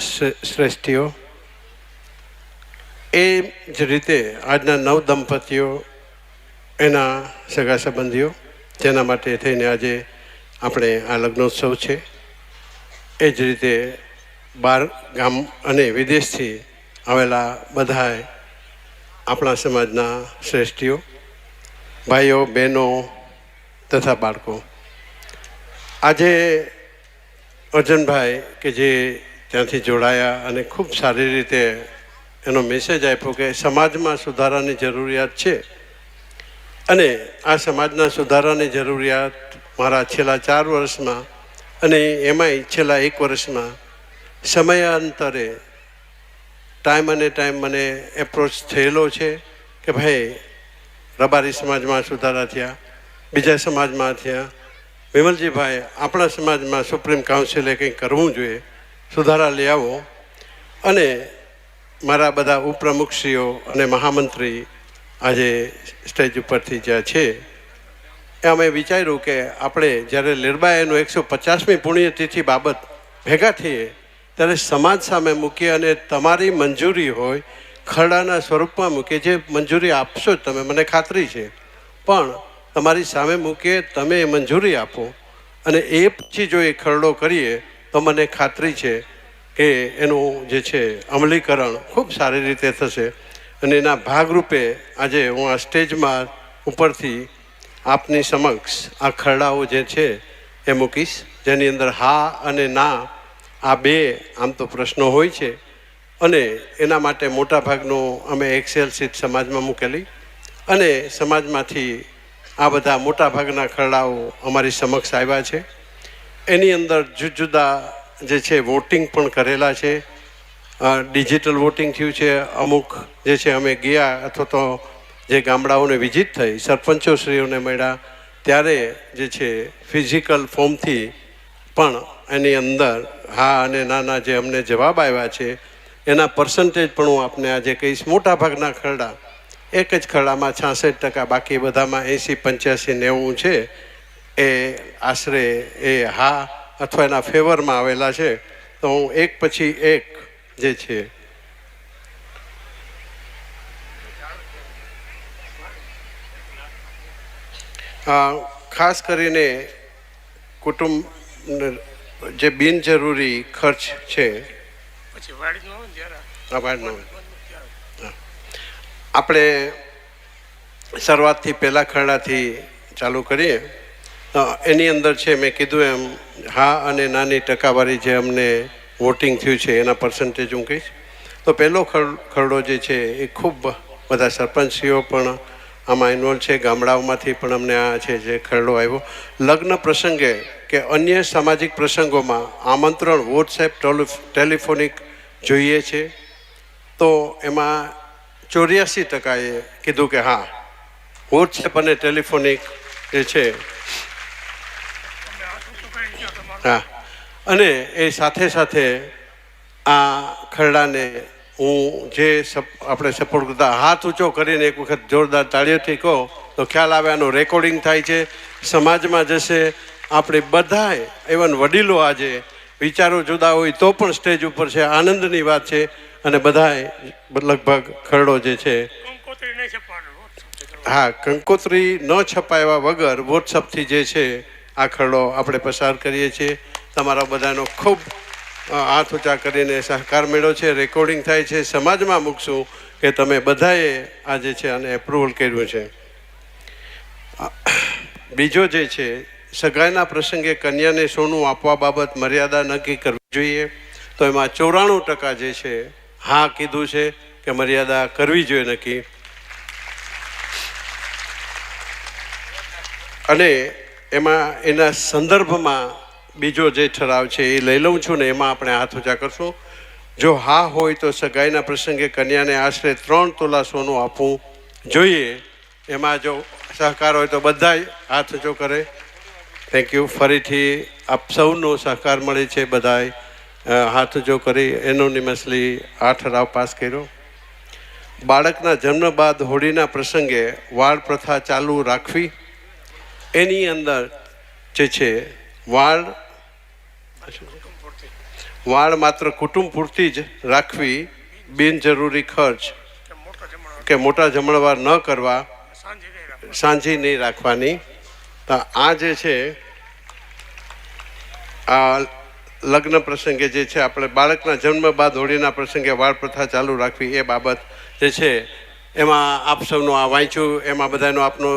શ્રે- શ્રેષ્ઠીઓ. એ જ રીતે આજના નવ દંપતીઓ, એના સગા સંબંધીઓ, જેના માટે થઈને આજે આપણે આ લગ્નોત્સવ છે. એ જ રીતે બાર ગામ અને વિદેશથી આવેલા બધાએ આપણા સમાજના શ્રેષ્ઠીઓ, ભાઈઓ, બહેનો તથા બાળકો. આજે અર્જનભાઈ કે જે ત્યાંથી જોડાયા અને ખૂબ સારી રીતે એનો મેસેજ આપ્યો કે સમાજમાં સુધારાની જરૂરિયાત છે. અને આ સમાજના સુધારાની જરૂરિયાત મારા છેલ્લા ચાર વર્ષમાં અને એમાંય છેલ્લા એક વર્ષમાં સમયાંતરે ટાઈમ અને ટાઈમ મને એપ્રોચ થયેલો છે કે ભાઈ, રબારી સમાજમાં સુધારા થયા, બીજા સમાજમાં થયા. વિમલજીભાઈ, આપણા સમાજમાં સુપ્રીમ કાઉન્સિલે કંઈક કરવું જોઈએ? સુધારા લઈ આવો. અને મારા બધા ઉપપ્રમુખશ્રીઓ અને મહામંત્રી આજે સ્ટેજ ઉપરથી જ્યાં છે, એ અમે વિચાર્યું કે આપણે જ્યારે લીરબાઈનું એકસો પચાસમી પુણ્યતિથિ બાબત ભેગા થઈએ, ત્યારે સમાજ સામે મૂકીએ અને તમારી મંજૂરી હોય, ખરડાના સ્વરૂપમાં મૂકીએ, જે મંજૂરી આપશો જ તમે, મને ખાતરી છે. પણ તમારી સામે મૂકીએ, તમે એ મંજૂરી આપો. અને એ પછી જો એ ખરડો કરીએ તો મને ખાતરી છે કે એનું જે છે, અમલીકરણ ખૂબ સારી રીતે થશે અને એના ભાગરૂપે આજે હું આ સ્ટેજમાં ઉપરથી આપની સમક્ષ આ ખરડાઓ જે છે, એ મૂકીશ. જેની અંદર હા અને ના, આ બે આમ તો પ્રશ્નો હોય છે. અને એના માટે મોટાભાગનું અમે એક્સેલ સીટ સમાજમાં મૂકેલી. અને સમાજમાંથી આ બધા મોટાભાગના ખરડાઓ અમારી સમક્ષ આવ્યા છે. એની અંદર જુદા જુદા જે છે વોટિંગ પણ કરેલા છે. ડિજિટલ વોટિંગ થયું છે. અમુક જે છે, અમે ગયા અથવા તો જે ગામડાઓને વિઝિટ થઈ, સરપંચોશ્રીઓને મળ્યા. ત્યારે જે છે ફિઝિકલ ફોર્મથી પણ એની અંદર હા અને નાના જે અમને જવાબ આવ્યા છે, એના પર્સન્ટેજ પણ હું આપને આજે કહીશ. મોટા ભાગના ખરડા, એક જ ખરડામાં છાસઠ ટકા, બાકી બધામાં એંસી, પંચ્યાસી, નેવું છે. એ આશરે એ હા અથવા એના ફેવરમાં આવેલા છે તો હું એક પછી એક જે છે. ખાસ કરીને કુટુંબ જે બિનજરૂરી ખર્ચ છે. આપણે શરૂઆતથી પહેલા ખરડાથી ચાલુ કરીએ. એની અંદર છે, મેં કીધું એમ, હા અને નાની ટકાવારી જે અમને વોટિંગ થયું છે, એના પર્સન્ટેજ હું કહીશ. તો પહેલો ખર- ખરડો જે છે, એ ખૂબ બધા સરપંચશ્રીઓ પણ આમાં ઇન્વોલ્વ છે, ગામડાઓમાંથી પણ અમને આ છે, જે ખરડો આવ્યો. લગ્ન પ્રસંગે કે અન્ય સામાજિક પ્રસંગોમાં આમંત્રણ વોટ્સએપ ટેલિફ- ટેલિફોનિક જોઈએ છે. તો એમાં ચોર્યાસી ટકાએ કીધું કે હા વોટ્સએપ અને ટેલિફોનિક જે છે તમે આ શું શું કરી ગયો તમારું હા. અને એ સાથે સાથે આ ખરડાને હું જે આપણે સપોર્ટ કરતા હાથ ઊંચો કરીને એક વખત જોરદાર તાળીઓથી કહો તો ખ્યાલ આવે આનું રેકોર્ડિંગ થાય છે. સમાજમાં જશે. આપણે બધાએ ઇવન વડીલો આજે વિચારો જુદા હોય તો પણ સ્ટેજ ઉપર છે. આનંદની વાત છે. અને બધાએ લગભગ ખરડો જે છે હા કંકોત્રી ન છપાયા વગર વોટ્સઅપથી જે છે આ ખરડો આપણે પસાર કરીએ છીએ. તમારા બધાનો ખૂબ હાથ ઊંચા કરીને સહકાર મેળવ્યો છે. રેકોર્ડિંગ થાય છે. સમાજમાં મૂકશું કે તમે બધાએ આ જે છે આને એપ્રુવલ કર્યું છે. બીજો જે છે, સગાઈના પ્રસંગે કન્યાને સોનું આપવા બાબત મર્યાદા નક્કી કરવી જોઈએ. તો એમાં ચોરાણું ટકા જે છે, હા કીધું છે કે મર્યાદા કરવી જોઈએ નક્કી. અને એમાં એના સંદર્ભમાં બીજો જે ઠરાવ છે એ લઈ લઉં છું ને એમાં આપણે હાથ ઊંચા કરશું. જો હા હોય તો સગાઈના પ્રસંગે કન્યાને આશરે ત્રણ તોલા સોનું આપવું જોઈએ. એમાં જો સહકાર હોય તો બધા હાથ ઊંચો કરે. થેન્ક યુ ફરીથી આપ સૌનો સહકાર મળે છે બધાએ હાથ ઊંચો કરી એનોનિમસલી આ ઠરાવ પાસ કર્યો. બાળકના જન્મ બાદ હોળીના પ્રસંગે વાળ પ્રથા ચાલુ રાખવી. એની અંદર જે છે, વાળ વાળ માત્ર કુટુંબ પૂરતી જ રાખવી બિનજરૂરી ખર્ચ કે મોટા જમણવાર ન કરવા, સાંજે નહીં રાખવાની. તો આ જે છે, આ લગ્ન પ્રસંગે જે છે, આપણે બાળકના જન્મ બાદ હોળીના પ્રસંગે વાળ પ્રથા ચાલુ રાખવી એ બાબત જે છે, એમાં આપ સૌનું આ વાંચ્યું, એમાં બધાનો આપનો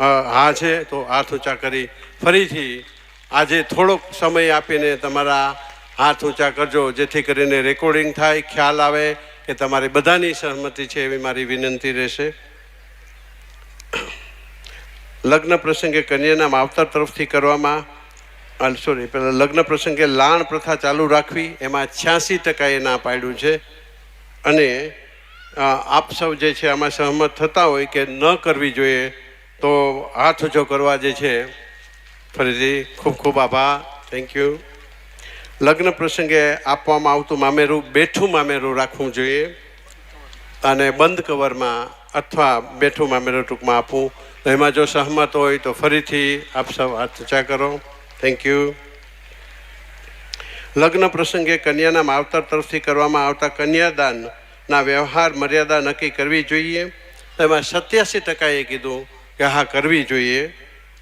હા છે, તો હાથ ઊંચા કરી ફરીથી આજે થોડોક સમય આપીને તમારા હાથ ઊંચા કરજો, જેથી કરીને રેકોર્ડિંગ થાય, ખ્યાલ આવે કે તમારી બધાની સહમતિ છે એવી મારી વિનંતી રહેશે. લગ્ન પ્રસંગે કન્યાના માવતર તરફથી કરવામાં સોરી પેલા લગ્ન પ્રસંગે લાણ પ્રથા ચાલુ રાખવી, એમાં છ્યાસી ટકાએ ના પાડ્યું છે. અને આપ સૌ જે છે આમાં સહમત થતા હોય કે ન કરવી જોઈએ તો હાથ ઊંચો કરવા જે છે, ફરીથી ખૂબ ખૂબ આભાર. થેન્ક યુ લગ્ન પ્રસંગે આપવામાં આવતું મામેરું, બેઠું મામેરું રાખવું જોઈએ. અને બંધ કવરમાં અથવા બેઠું મામેરું ટૂંકમાં આપવું. તો એમાં જો સહમત હોય તો ફરીથી આપ સૌ હાથ ચર્ચા કરો. થેન્ક યુ લગ્ન પ્રસંગે કન્યાના માવતર તરફથી કરવામાં આવતા કન્યાદાનના વ્યવહાર મર્યાદા નક્કી કરવી જોઈએ. એમાં સત્યાસી ટકાએ કીધું કે હા, કરવી જોઈએ.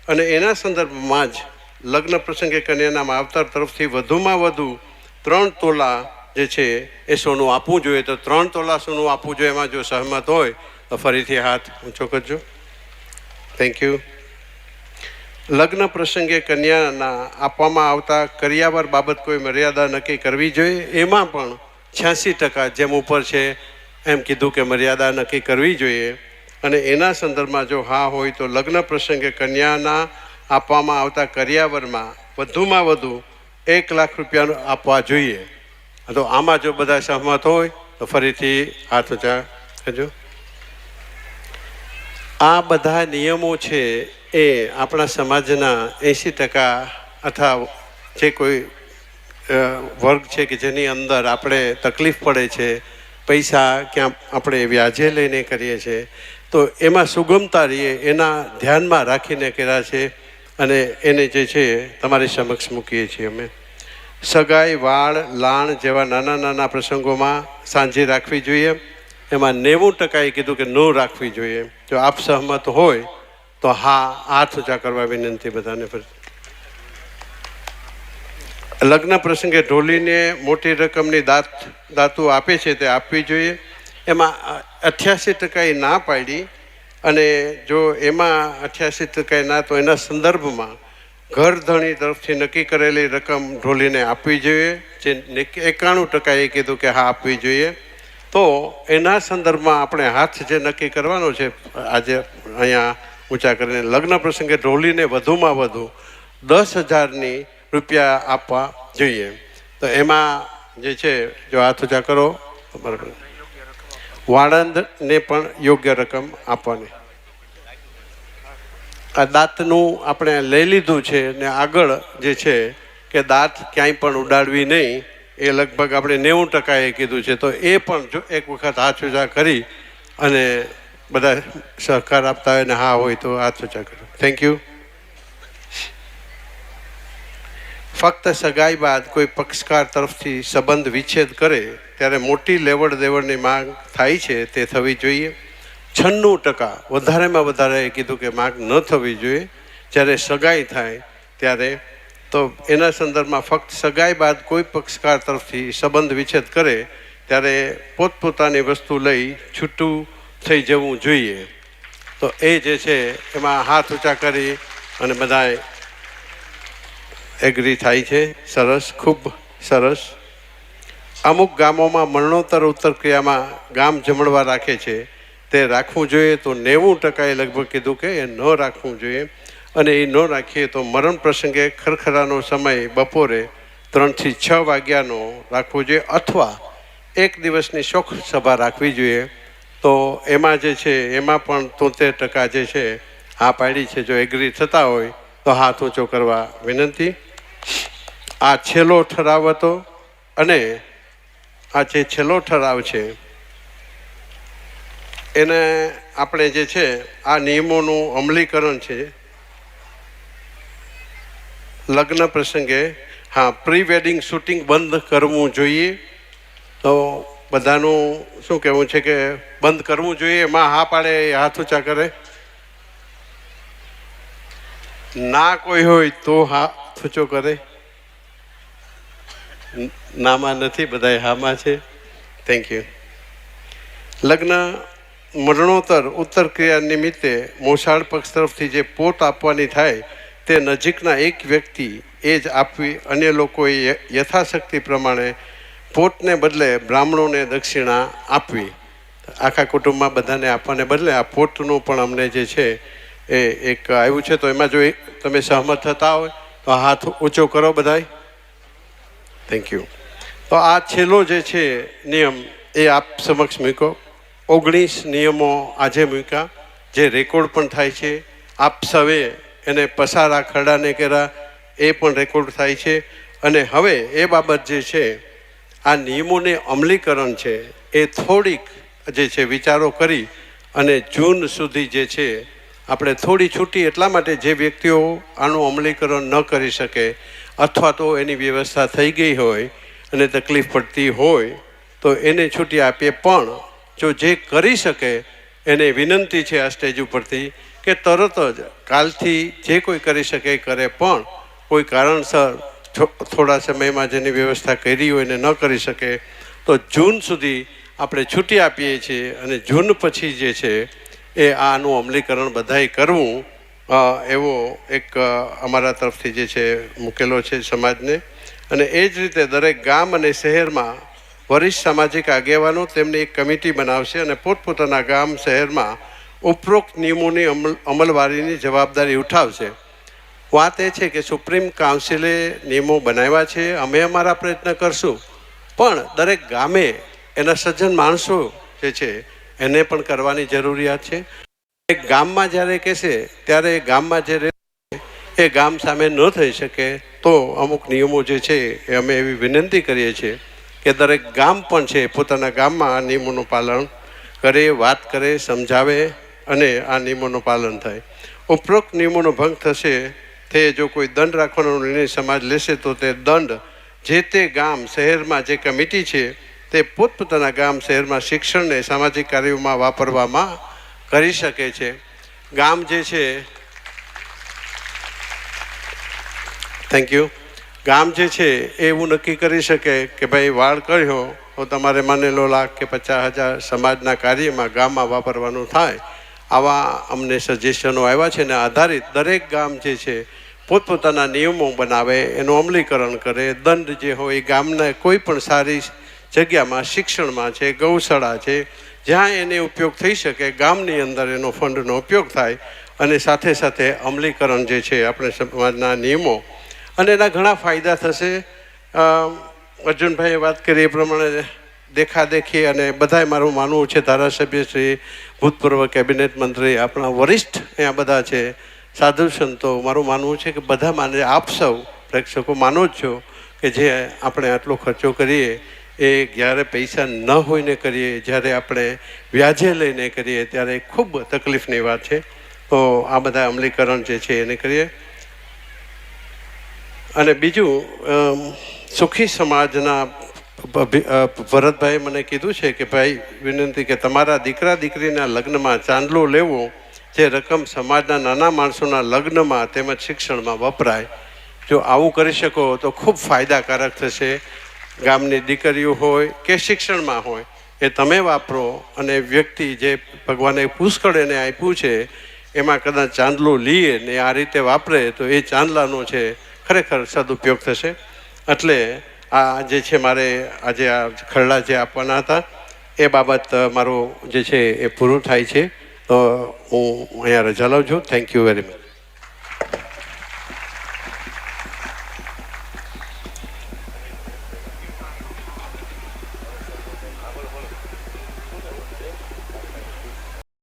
અને એના સંદર્ભમાં જ લગ્ન પ્રસંગે કન્યાના માવતર તરફથી વધુમાં વધુ ત્રણ તોલા જે છે, એ સોનું આપવું જોઈએ. તો ત્રણ તોલા સોનું આપવું જોઈએ. એમાં જો સહમત હોય, તો ફરીથી હાથ ઊંચો કરજો. થેન્ક યુ લગ્ન પ્રસંગે કન્યાના આપવામાં આવતા કરિયાવર બાબત કોઈ મર્યાદા નક્કી કરવી જોઈએ? એમાં પણ છ્યાસી ટકા જેમ ઉપર છે, એમ કીધું કે મર્યાદા નક્કી કરવી જોઈએ. અને એના સંદર્ભમાં જો હા હોય તો લગ્ન પ્રસંગે કન્યાના આપવામાં આવતા કરિયાવરમાં વધુમાં વધુ એક લાખ રૂપિયાનું આપવા જોઈએ. તો આમાં જો બધા સહમત હોય, તો ફરીથી હાથ ઊંચા કરજો. આ બધા નિયમો છે એ આપણા સમાજના એંશી ટકા અથવા જે કોઈ વર્ગ છે કે જેની અંદર આપણે તકલીફ પડે છે, પૈસા ક્યાં આપણે વ્યાજે લઈને કરીએ છીએ તો એમાં સુગમતા રહીએ, એના ધ્યાનમાં રાખીને કર્યા છે અને એને જે છે તમારી સમક્ષ મૂકીએ છીએ અમે. સગાઈ, વાળ, લાણ જેવા નાના નાના પ્રસંગોમાં સાંજે રાખવી જોઈએ. એમાં નેવું ટકાએ કીધું કે ન રાખવી જોઈએ. જો આપ સહમત હોય, તો હા, હાથ ઊંચા કરવા વિનંતી બધાને પર. લગ્ન પ્રસંગે ઢોલીને મોટી રકમની દાંત દાતુ આપે છે તે આપવી જોઈએ. એમાં અઠ્યાસી ટકાએ ના પાડી અને જો એમાં અઠ્યાસી ટકાએ ના તો એના સંદર્ભમાં ઘર ધણી તરફથી નક્કી કરેલી રકમ ઢોલીને આપવી જોઈએ, જે એકાણું ટકાએ કીધું કે હા, આપવી જોઈએ. તો એના સંદર્ભમાં આપણે હાથ જે નક્કી કરવાનો છે, આજે અહીંયા ઊંચા કરીને લગ્ન પ્રસંગે ઢોલીને વધુમાં વધુ દસ હજારની રૂપિયા આપવા જોઈએ. તો એમાં જે છે, જો હાથ ઊંચા કરો બરાબર. વાળંદને પણ યોગ્ય રકમ આપવાની. આ દાંતનું આપણે લઈ લીધું છે ને આગળ જે છે કે દાંત ક્યાંય પણ ઉડાડવી નહીં, એ લગભગ આપણે નેવું ટકાએ કીધું છે. તો એ પણ જો એક વખત હાથ સુજા કરી અને બધા સહકાર આપતા હોય ને હા હોય તો હાથ સુજા કરો. થેન્ક યુ ફક્ત સગાઈ બાદ કોઈ પક્ષકાર તરફથી સંબંધ વિચ્છેદ કરે, ત્યારે મોટી લેવડ દેવડની માંગ થાય છે તે થવી જોઈએ. છન્નું ટકા, વધારેમાં વધારે કીધું કે માંગ ન થવી જોઈએ. જ્યારે સગાઈ થાય, ત્યારે તો એના સંદર્ભમાં ફક્ત સગાઈ બાદ કોઈ પક્ષકાર તરફથી સંબંધ વિચ્છેદ કરે, ત્યારે પોતપોતાની વસ્તુ લઈ છૂટું થઈ જવું જોઈએ. તો એ જે છે, એમાં હાથ ઊંચા કરી અને બધાએ એગ્રી થાય છે. સરસ, ખૂબ સરસ. અમુક ગામોમાં મરણોત્તર ઉત્તર ક્રિયામાં ગામ જમણવા રાખે છે. તે રાખવું જોઈએ તો નેવું ટકાએ લગભગ કીધું કે એ ન રાખવું જોઈએ. અને એ ન રાખીએ તો મરણ પ્રસંગે ખરખરાનો સમય બપોરે ત્રણથી છ વાગ્યાનો રાખવો જોઈએ અથવા એક દિવસની શોખ સભા રાખવી જોઈએ. તો એમાં જે છે, એમાં પણ તોતેર ટકા જે છે, હા પાડી છે. જો એગ્રી થતા હોય તો હાથ ઊંચો કરવા વિનંતી. આ છેલ્લો ઠરાવ હતો અને આ જે છેલ્લો ઠરાવ છે, એને આપણે જે છે, આ નિયમોનું અમલીકરણ છે. લગ્ન પ્રસંગે, હા પ્રી વેડિંગ શૂટિંગ બંધ કરવું જોઈએ. તો બધાનું શું કહેવું છે કે, બંધ કરવું જોઈએ એમાં હા પાડે હાથ ઊંચા કરે. ના કોઈ હોય તો હાથ ઊંચો કરે. નામાં નથી બધા હામાં છે. થેન્ક યુ લગ્ન મરણોત્તર ઉત્તર ક્રિયા નિમિત્તે મોસાળ પક્ષ તરફથી જે પોત આપવાની થાય, તે નજીકના એક વ્યક્તિ એ જ આપવી. અન્ય લોકોએ યથાશક્તિ પ્રમાણે પોતને બદલે બ્રાહ્મણોને દક્ષિણા આપવી. આખા કુટુંબમાં બધાને આપવાને બદલે આ પોતનું પણ અમને જે છે, એ એક આવ્યું છે. તો એમાં જો તમે સહમત થતા હોય હાથ ઊંચો કરો બધાય. થેન્ક યુ તો આ છેલ્લો જે છે નિયમ એ આપ સમક્ષ મૂકો ઓગણીસ નિયમો આજે મૂક્યા. જે રેકોર્ડ પણ થાય છે. આપ સવે એને પસારા ખરડાને કર્યા. એ પણ રેકોર્ડ થાય છે. અને હવે એ બાબત જે છે, આ નિયમોને અમલીકરણ છે. એ થોડીક જે છે વિચારો કરી અને જૂન સુધી જે છે આપણે થોડી છૂટી એટલા માટે જે વ્યક્તિઓ આનું અમલીકરણ ન કરી શકે અથવા તો એની વ્યવસ્થા થઈ ગઈ હોય અને તકલીફ પડતી હોય, તો એને છૂટી આપીએ. પણ જો જે કરી શકે, એને વિનંતી છે આ સ્ટેજ ઉપરથી કે તરત જ કાલથી જે કોઈ કરી શકે કરે. પણ કોઈ કારણસર થોડા સમયમાં જેની વ્યવસ્થા કરી હોય એને ન કરી શકે, તો જૂન સુધી આપણે છૂટી આપીએ છીએ અને જૂન પછી જે છે એ આનું અમલીકરણ બધાએ કરવું એવો એક અમારા તરફથી જે છે મૂકેલો છે સમાજને. અને એ જ રીતે દરેક ગામ અને શહેરમાં વરિષ્ઠ સામાજિક આગેવાનો તેમની એક કમિટી બનાવશે અને પોતપોતાના ગામ, શહેરમાં ઉપરોક્ત નિયમોની અમલ અમલવારીની જવાબદારી ઉઠાવશે. વાત એ છે કે સુપ્રીમ કાઉન્સિલે નિયમો બનાવ્યા છે, અમે અમારા પ્રયત્ન કરશું. પણ દરેક ગામે એના સજ્જન માણસો જે છે એને પણ કરવાની જરૂરિયાત છે. એક ગામમાં જ્યારે કહેશે, ત્યારે ગામમાં જે એ ગામ સામે ન થઈ શકે તો અમુક નિયમો જે છે, એ અમે એવી વિનંતી કરીએ છીએ કે દરેક ગામ પણ છે, પોતાના ગામમાં આ નિયમોનું પાલન કરે, વાત કરે, સમજાવે અને આ નિયમોનું પાલન થાય. ઉપરોક્ત નિયમોનો ભંગ થશે, તે જો કોઈ દંડ રાખવાનો નિર્ણય સમાજ લેશે, તો તે દંડ જે તે ગામ, શહેરમાં જે કમિટી છે તે પોતપોતાના ગામ શહેરમાં શિક્ષણને સામાજિક કાર્યોમાં વાપરવામાં કરી શકે છે. ગામ જે છે થેન્ક યુ ગામ જે છે, એ એવું નક્કી કરી શકે કે ભાઈ વાળ કર્યો તો તમારે માનેલો લાખ કે પચાસ હજાર સમાજના કાર્યમાં ગામમાં વાપરવાનું થાય. આવા અમને સજેશનો આવ્યા છે ને આધારિત દરેક ગામ જે છે, પોતપોતાના નિયમો બનાવે, એનું અમલીકરણ કરે. દંડ જે હોય ગામના કોઈ પણ સારી જગ્યામાં શિક્ષણમાં છે, ગૌશાળા છે, જ્યાં એને ઉપયોગ થઈ શકે, ગામની અંદર એનો ફંડનો ઉપયોગ થાય અને સાથે સાથે અમલીકરણ જે છે આપણે સમાજના નિયમો અને એના ઘણા ફાયદા થશે. અર્જુનભાઈએ વાત કરી એ પ્રમાણે દેખાદેખી અને બધાય મારું માનવું છે, ધારાસભ્ય શ્રી, ભૂતપૂર્વ કેબિનેટ મંત્રી, આપણા વરિષ્ઠ અહીંયા બધા છે, સાધુ સંતો, મારું માનવું છે કે બધા માને આપ સૌ પ્રેક્ષકો માનો જ છો કે જે આપણે આટલો ખર્ચો કરીએ એ જ્યારે પૈસા ન હોઈને કરીએ, જ્યારે આપણે વ્યાજે લઈને કરીએ, ત્યારે ખૂબ તકલીફની વાત છે. તો આ બધા અમલીકરણ જે છે એને કરીએ. અને બીજું સુખી સમાજના ભરતભાઈએ ભરતભાઈ મને કીધું છે કે ભાઈ, વિનંતી કે તમારા દીકરા દીકરીના લગ્નમાં ચાંદલો લેવો, જે રકમ સમાજના નાના માણસોના લગ્નમાં તેમજ શિક્ષણમાં વપરાય. જો આવું કરી શકો તો ખૂબ ફાયદાકારક થશે. ગામની દીકરીઓ હોય કે શિક્ષણમાં હોય, એ તમે વાપરો અને વ્યક્તિ જે ભગવાને પુષ્કળ એને આપ્યું છે, એમાં કદાચ ચાંદલો લઈએ ને આ રીતે વાપરે, તો એ ચાંદલાનો છે, ખરેખર સદુપયોગ થશે. એટલે આ જે છે મારે આજે આ ખરડા જે આપવાના હતા, એ બાબત મારો જે છે એ પૂરું થાય છે. તો હું અહીંયા રજા લઉં છું. Thank you very much